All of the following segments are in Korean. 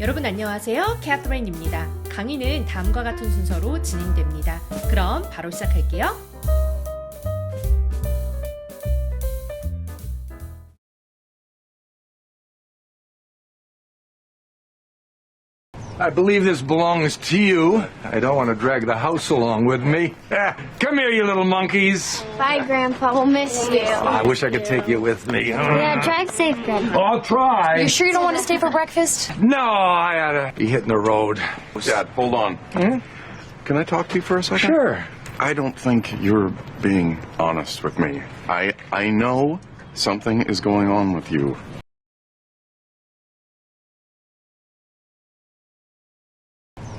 여러분 안녕하세요. 캐트린입니다. 강의는 다음과 같은 순서로 진행됩니다. 그럼 바로 시작할게요. I believe this belongs to you. I don't want to drag the house along with me. Ah, come here, you little monkeys. Bye, Grandpa. We'll miss you. I wish I could take you with me. Yeah, drive safe, Grandpa. I'll try. You sure you don't want to stay for breakfast? No, I ought to be hitting the road. Dad, hold on. Can I talk to you for a second? Sure. I don't think you're being honest with me. I I know something is going on with you.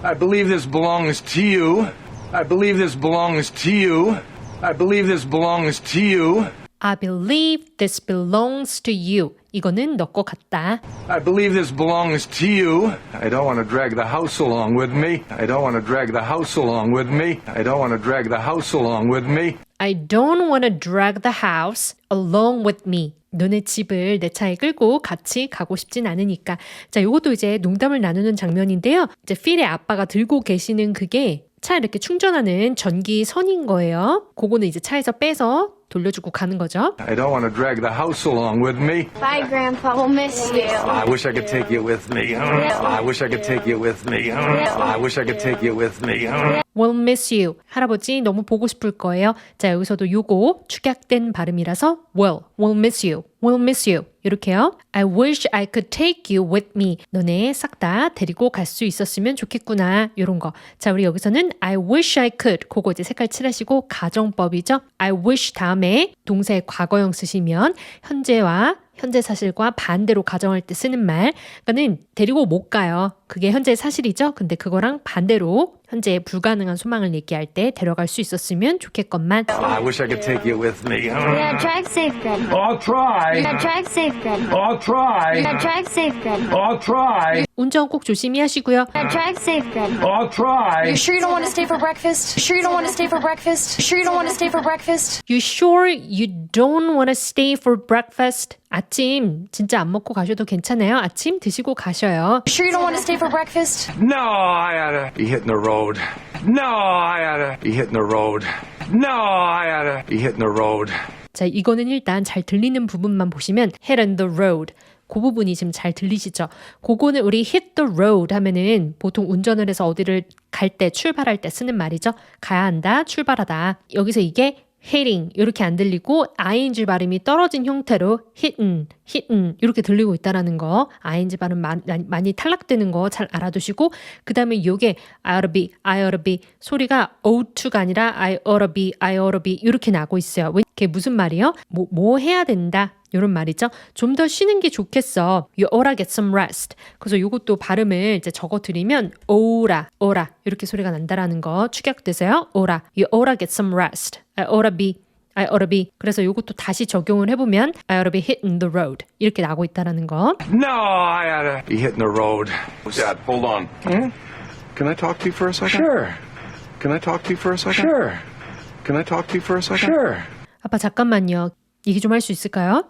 I believe this belongs to you. I believe this belongs to you. I believe this belongs to you. I believe this belongs to you. 이거는 너 거 같다. I believe this belongs to you. I don't want to drag the house along with me. I don't want to drag the house along with me. I don't want to drag the house along with me. I don't want to drag the house along with me. 너네 집을 내 차에 끌고 같이 가고 싶진 않으니까. 자, 요것도 이제 농담을 나누는 장면인데요. 이제 필의 아빠가 들고 계시는 그게 차 이렇게 충전하는 전기 선인 거예요. 그거는 이제 차에서 빼서 돌려주고 가는 거죠. I don't want to drag the house along with me. Bye, Grandpa. We'll miss you. I wish I could take you with me. I wish I could take you with me. I wish I could take you with me. will miss you. 할아버지 너무 보고 싶을 거예요. 자, 여기서도 요거 축약된 발음이라서 will, will miss you, will miss you. 이렇게요. I wish I could take you with me. 너네 싹 다 데리고 갈 수 있었으면 좋겠구나. 요런 거. 자, 우리 여기서는 I wish I could. 그거 이제 색깔 칠하시고 가정법이죠. I wish 다음 에 동사의 과거형 쓰시면 현재와 현재 사실과 반대로 가정할 때 쓰는 말. 그러니까는 데리고 못 가요. 그게 현재 사실이죠. 근데 그거랑 반대로 현재 불가능한 소망을 얘기할 때 데려갈 수 있었으면 좋겠건만. I wish I could take you with me. Yeah, drive safe, Grandpa. I'll try. Yeah, drive safe, Grandpa. I'll try. Yeah, drive safe, Grandpa. I'll try. 운전 꼭 조심히 하시고요. Yeah, drive safe, Grandpa. I'll try. You sure you don't want to stay for breakfast? You sure you don't want to stay for breakfast? You sure you don't want to stay for breakfast? You sure you don't want to stay for breakfast? 아침 진짜 안 먹고 가셔도 괜찮아요. 아침 드시고 가셔요. You sure you don't want to stay for breakfast? No, I ought to be hitting the road. No, I ought to be hitting the road. No, I ought to be hitting the road. 자, 이거는 일단 잘 들리는 부분만 보시면 head on the road. 그 부분이 지금 잘 들리시죠? 그거는 우리 hit the road 하면은 보통 운전을 해서 어디를 갈 때, 출발할 때 쓰는 말이죠. 가야 한다, 출발하다. 여기서 이게 hitting 이렇게 안 들리고 ing 발음이 떨어진 형태로 hitting, hitting 이렇게 들리고 있다라는 거 ing 발음 많이, 많이 탈락되는 거 잘 알아두시고 그 다음에 요게 I oughta be, I oughta be 소리가 O2가 아니라 I oughta be, I oughta be 이렇게 나고 있어요. 왜- 그게 무슨 말이에요? 뭐, 뭐 해야 된다 이런 말이죠. 좀 더 쉬는 게 좋겠어. You oughta get some rest. 그래서 요것도 발음을 이제 적어드리면 오라, 오라 이렇게 소리가 난다라는 거 축약되세요. 오라, you oughta get some rest. I oughta be, I oughta be. 그래서 요것도 다시 적용을 해보면 I oughta be hitting the road 이렇게 나고 있다라는 거. No, I ought to be hitting the road. Dad, hold on. Can I talk to you for a second? Sure, Can I talk to you for a second? sure, Can I talk to you for a second? sure, 아빠 잠깐만요. 얘기 좀 할 수 있을까요?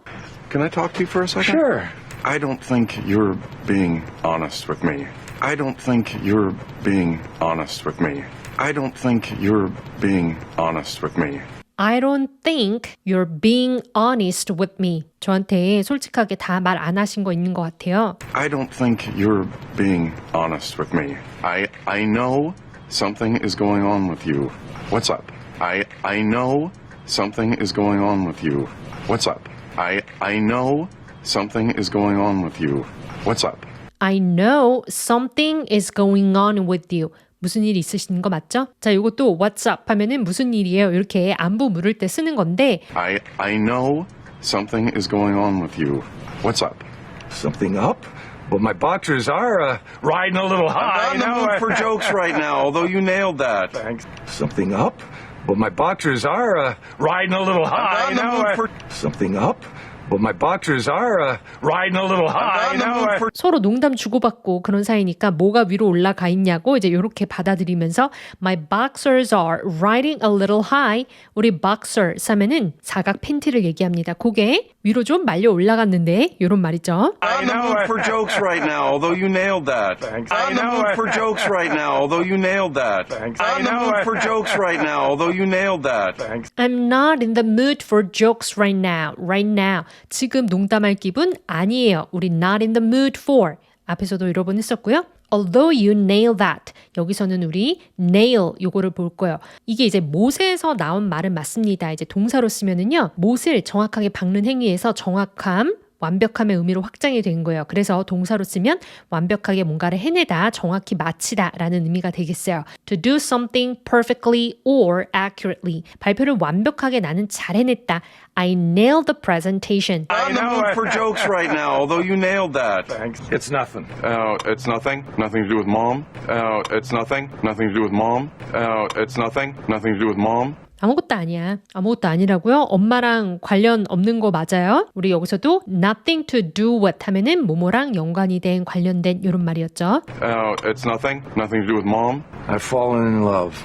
Can I talk to you for a second? sure. I don't think you're being honest with me. I don't think you're being honest with me. I don't think you're being honest with me. I don't think you're being honest with me. 저한테 솔직하게 다 말 안 하신 거 있는 것 같아요. I don't think you're being honest with me. I I know something is going on with you. What's up? I I know something is going on with you. What's up? I I know something is going on with you. What's up? I know something is going on with you. 무슨 일 있으신 거 맞죠? 자, 이것도 what's up 하면은 무슨 일이에요? 이렇게 안부 물을 때 쓰는 건데 I I know something is going on with you. What's up? Something up? Well, my boxers are uh, riding a little high. I'm not in the mood for jokes right now, although you nailed that. Thanks. Something up? Well, my boxers are uh, riding a little high. not in the mood uh, for Something up? Well, my boxers are uh, riding a little high. not in the now, uh, for 서로 농담 주고받고 그런 사이니까 뭐가 위로 올라가 있냐고 이제 이렇게 받아들이면서 My boxers are riding a little high. 우리 boxers 하면은 사각 팬티를 얘기합니다. 그게 위로 좀 말려 올라갔는데 이런 말이죠. I'm in the it. for jokes right now, although you nailed that. Thanks. I'm I in the know mood it. for jokes right now, although you nailed that. Thanks. I'm I in the know mood it. for jokes right now, although you nailed that. I'm not in the mood for jokes right now. Right now. 지금 농담할 기분 아니에요. 우리 not in the mood for. 앞에서도 여러 번 했었고요. Although you nail that. 여기서는 우리 nail 요거를 볼 거예요. 이게 이제 못에서 나온 말은 맞습니다. 이제 동사로 쓰면은요. 못을 정확하게 박는 행위에서 정확함 완벽함의 의미로 확장이 된 거예요. 그래서 동사로 쓰면 완벽하게 뭔가를 해내다, 정확히 마치다 라는 의미가 되겠어요. To do something perfectly or accurately. 발표를 완벽하게 나는 잘 해냈다. I nailed the presentation. I'm the mood for jokes right now, although you nailed that. Thanks. It's nothing. Oh, it's nothing. Nothing to do with mom. Oh, it's nothing. Nothing to do with mom. Oh, it's nothing. Nothing to do with mom. 아무것도 아니야. 아무것도 아니라고요? 엄마랑 관련 없는 거 맞아요? 우리 여기서도 nothing to do with 하면은 뭐뭐랑 연관이 된 관련된 이런 말이었죠. Oh, it's nothing. Nothing to do with mom. I've fallen in love.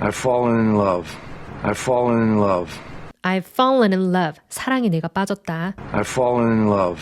I've fallen in love. I've fallen in love. I've fallen in love. 사랑에 내가 빠졌다. I've fallen in love.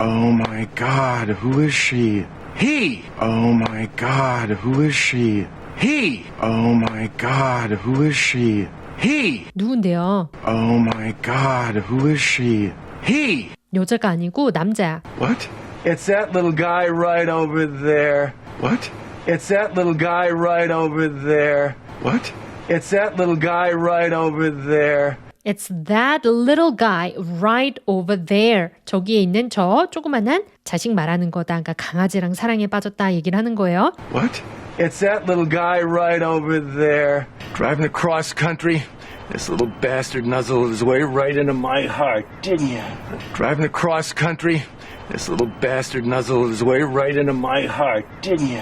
Oh my god, who is she? He! Oh my god, who is she? He! Oh my god, who is she? He! 누군데요? Oh my god, who is she? He! 여자가 아니고 남자야. What? It's that little guy right over there. What? It's that little guy right over there. What? It's that little guy right over there. It's that little guy right over there. 저기에 있는 저 조그만한 자식 말하는 거다. 그러니까 강아지랑 사랑에 빠졌다 얘기를 하는 거예요. What? It's that little guy right over there. Driving across country. This little bastard nuzzled his way right into my heart, didn't you? Driving across country. This little bastard nuzzled his way right into my heart, didn't you?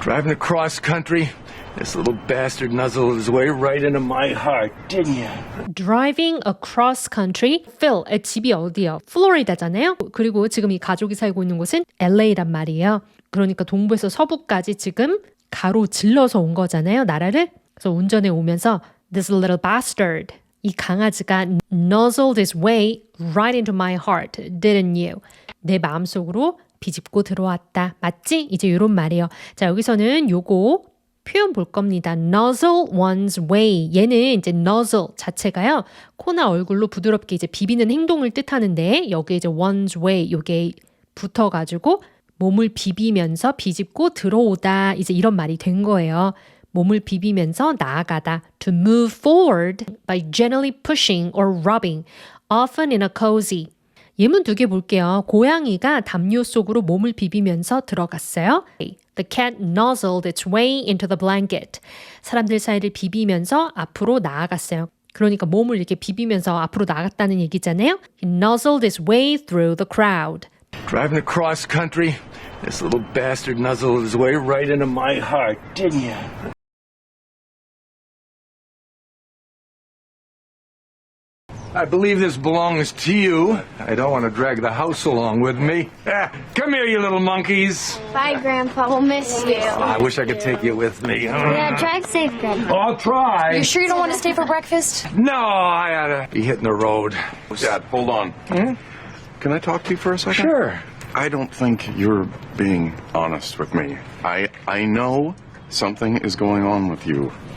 Driving across country. This little bastard nuzzled his way right into my heart, didn't you? Driving across country. Phil, 의 집이 어디요? 플로리다잖아요. 그리고 지금 이 가족이 살고 있는 곳은 LA란 말이에요. 그러니까 동부에서 서부까지 지금 가로 질러서 온 거잖아요. 나라를. 그래서 운전해 오면서 this little bastard. 이 강아지가 nuzzled his way right into my heart, didn't you? 내 마음속으로 비집고 들어왔다. 맞지? 이제 이런 말이에요. 자, 여기서는 요거 표현 볼 겁니다. nuzzle one's way. 얘는 이제 nuzzle 자체가요. 코나 얼굴로 부드럽게 이제 비비는 행동을 뜻하는데 여기에 이제 one's way 요게 붙어 가지고 몸을 비비면서 비집고 들어오다 이제 이런 말이 된 거예요. 몸을 비비면서 나아가다. To move forward by gently pushing or rubbing, often in a cozy. 예문 두 개 볼게요. 고양이가 담요 속으로 몸을 비비면서 들어갔어요. The cat nuzzled its way into the blanket. 사람들 사이를 비비면서 앞으로 나아갔어요. 그러니까 몸을 이렇게 비비면서 앞으로 나갔다는 얘기잖아요. He nuzzled his way through the crowd. Driving across country. This little bastard nuzzled his way right into my heart, didn't you? I believe this belongs to you. I don't want to drag the house along with me. Ah, come here, you little monkeys. Bye, Grandpa. We'll miss you. I wish I could take you with me. Yeah, drive safe, Grandpa. I'll try. You sure you don't want to stay for breakfast? No, I ought to be hitting the road. Dad, hold on. Can I talk to you for a second? Sure. I don't think you're being honest with me. I I know something is going on with you.